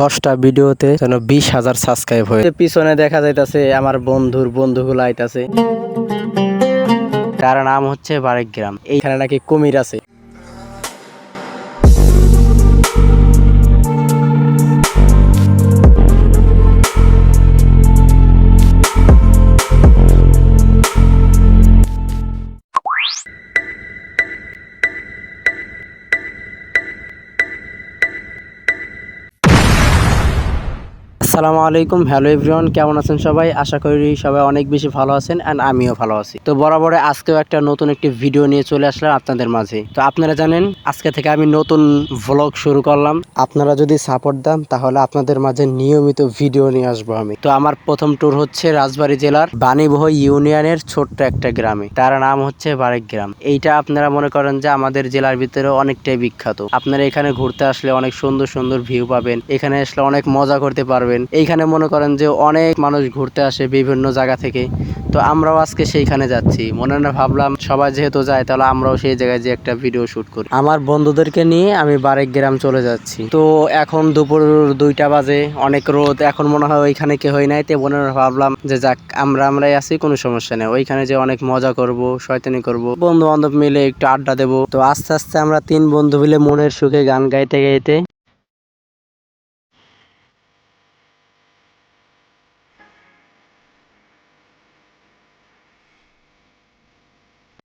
দশটা ভিডিওতে যেন বিশ হাজার সাবস্ক্রাইব হয়ে পিছনে দেখা যাইতাছে আমার বন্ধুর বন্ধুগুলো আইতাছে। তার নাম হচ্ছে বারেক গ্রাম। এইখানে নাকি কুমির আছে। আসসালামু আলাইকুম। হ্যালো এভরিওয়ান কেমন আছেন সবাই? আশা করি সবাই অনেক বেশি ভালো আছেন অ্যান্ড আমিও ভালো আছি। তো বরাবর আজকেও একটা নতুন একটি ভিডিও নিয়ে চলে আসলাম আপনাদের মাঝে। তো আপনারা জানেন, আজকে থেকে আমি নতুন ভ্লগ শুরু করলাম। আপনারা যদি সাপোর্ট দেন, তাহলে আপনাদের মাঝে নিয়মিত ভিডিও নিয়ে আসব আমি। তো আমার প্রথম ট্যুর হচ্ছে রাজবাড়ী জেলার বাণীবহ ইউনিয়নের ছোট্ট একটা গ্রামে। তার নাম হচ্ছে বারেক গ্রাম। এইটা আপনারা মনে করেন যে আমাদের জেলার ভিতরে অনেকটাই বিখ্যাত। আপনারা এখানে ঘুরতে আসলে অনেক সুন্দর সুন্দর ভিউ পাবেন। এখানে আসলে অনেক মজা করতে পারবেন। এইখানে মনে করেন যে অনেক মানুষ ঘুরতে আসে বিভিন্ন জায়গা থেকে। তো আমরাও আজকে সেইখানে যাচ্ছি। মনে না, ভাবলাম সবাই যেহেতু যায়, তাহলে আমরাও সেই জায়গায় যে একটা ভিডিও শুট করি। আমার বন্ধুদেরকে নিয়ে আমি বারেক গ্রাম চলে যাচ্ছি। তো এখন দুপুর দুইটা বাজে, অনেক রোদ। এখন মনে হয় ওইখানে কেউ হয় নাই তো মনে ভাবলাম যে যাক, আমরা আমরাই আছি, কোনো সমস্যা নেই। ওইখানে যে অনেক মজা করব, শয়তানি করব। বন্ধু বান্ধব মিলে একটু আড্ডা দেবো। তো আস্তে আস্তে আমরা তিন বন্ধু মিলে মনের সুখে গান গাইতে গাইতে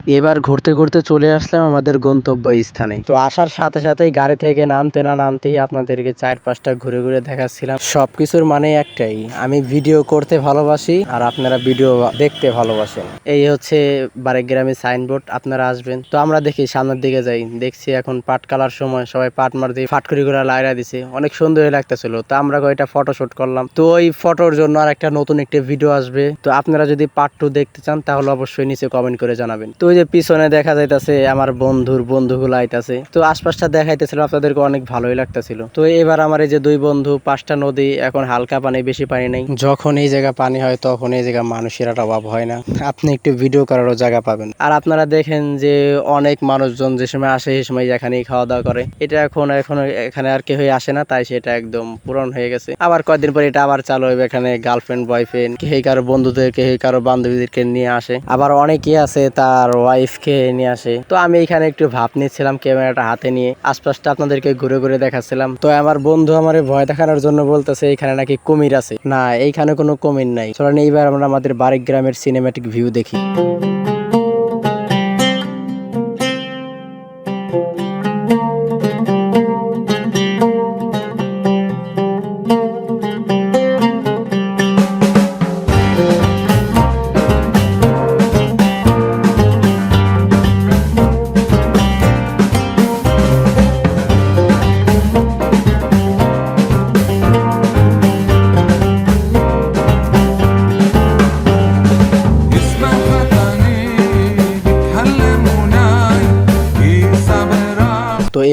এবার ঘুরতে ঘুরতে চলে আসলাম আমাদের গন্তব্য স্থানে তো আসার সাথে সাথেই গাড়ি থেকে নামতে না নামতেই আপনাদেরকে চার পাঁচটা ঘুরে ঘুরে দেখাচ্ছিলাম। সবকিছুর মানে একটাই, আমি ভিডিও করতে ভালোবাসি আর আপনারা ভিডিও দেখতে ভালোবাসেন। এই হচ্ছে বারেক গ্রামের সাইনবোর্ড, আপনারা আসবেন। তো আমরা দেখি সামনের দিকে যাই, দেখছি এখন পাট কালার সময়, সবাই পাট মার দিয়ে ফাটকরি করে লাইরা দিছে। অনেক সুন্দর লাগতেছিল। তো আমরা কয়টা ফটো শুট করলাম। তো ওই ফটোর জন্য আর একটা নতুন একটা ভিডিও আসবে। তো আপনারা যদি পার্ট টু দেখতে চান, তাহলে অবশ্যই নিচে কমেন্ট করে জানাবেন। তো ওই যে পিছনে দেখা যাইতাছে আমার বন্ধুর বন্ধুগুলো আইতাছে। তো আশপাশটা দেখাইতেছিল, আপনাদেরকে অনেক ভালোই লাগতেছিল। তো এবার আমার এই যে দুই বন্ধু, পাঁচটা নদী, এখন হালকা পানি, বেশি পানি নেই। যখন এই জায়গা পানি হয়, তখন এই জায়গা মানুষের আর অভাব হয় না। আপনি একটু ভিডিও করারও জায়গা পাবেন। আর আপনারা দেখেন যে অনেক মানুষজন যে সময় আসে সেই সময় এখানেই খাওয়া দাওয়া করে। এটা এখন এখন এখানে আর কেউ আসে না, তাই সেটা একদম পূরণ হয়ে গেছে। আবার কয়েকদিন পরে এটা আবার চালু হবে, এখানে গার্লফ্রেন্ড বয়ফ্রেন্ড কে কারও বন্ধুদের কে কারও বান্ধবীদেরকে নিয়ে আসে। আবার অনেকে আছে তার ওয়াইফকে নিয়ে আসে। তো আমি এখানে একটু ভাব নিচ্ছিলাম ক্যামেরাটা হাতে নিয়ে, আশপাশটা আপনাদেরকে ঘুরে ঘুরে দেখাচ্ছিলাম। তো আমার বন্ধু আমার ভয় দেখানোর জন্য বলতেছে, এখানে নাকি কুমির আছে? না, এইখানে কোনো কুমির নাই। চলেন এইবার আমরা আমাদের বারিক গ্রামের সিনেমাটিক ভিউ দেখি।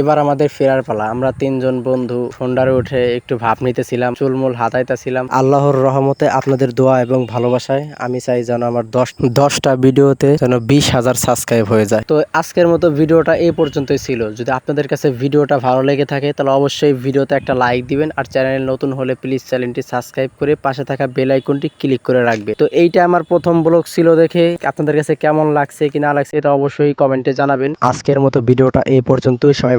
এবার আমাদের ফেরার পালা। আমরা তিনজন বন্ধু সন্ধ্যারে উঠে একটু ভাব নিতেছিলাম, চুলমুল হাতাইতেছিলাম। আল্লাহর রহমতে আপনাদের দোয়া এবং ভালোবাসায় আমি চাই যেন আমার দশ, দশটা ভিডিওতে যেন বিশ হাজার সাবস্ক্রাইব হয়ে যায়। তো আজকের মতো ভিডিওটা এই পর্যন্তই ছিল। যদি আপনাদের কাছে ভিডিওটা ভালো লেগে থাকে, তাহলে অবশ্যই ভিডিওতে একটা লাইক দিবেন আর চ্যানেল নতুন হলে প্লিজ চ্যানেলটি সাবস্ক্রাইব করে পাশে থাকা বেল আইকনটি ক্লিক করে রাখবে। তো এইটা আমার প্রথম ব্লগ ছিল দেখে আপনাদের কাছে কেমন লাগছে কি না লাগছে, এটা অবশ্যই কমেন্টে জানাবেন। আজকের মতো ভিডিওটা এই পর্যন্তই। সবাই